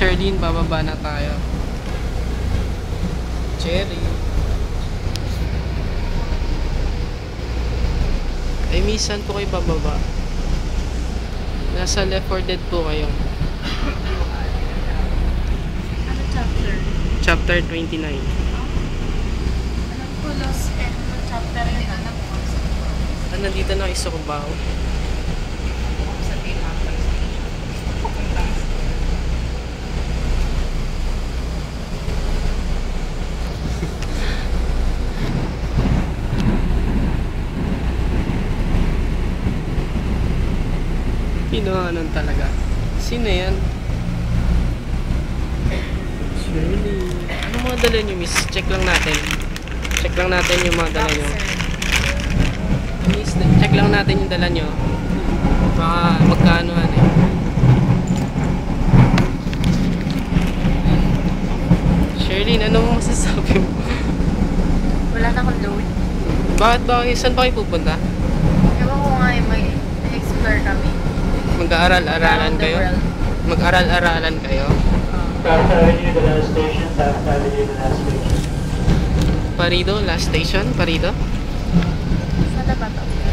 Sherlyn, bababa na tayo. Cherry. Ay, misan po kayo bababa. Nasa Left 4 Dead po kayo. Ano chapter? Chapter 29. Alam ko, Lost End chapter yun. Alam ko. Ah, nandito na isa ko ba ako? Sa Pinapal. Pinuhanan talaga. Sino yan? Shirley. Ano mga dala nyo, miss? Check lang natin. Check lang natin yung mga dala nyo. Miss, check lang natin yung dala nyo. Baka magkaanuhan eh. Shirley, ano mo masasabi mo? Wala na akong load. Bakit ba? Saan ba kayo pupunta? mag-aaral-aralan kayo? Mag-aral-aralan kayo? Parito, last station. Parito, last station? Parito? Sa Tabato.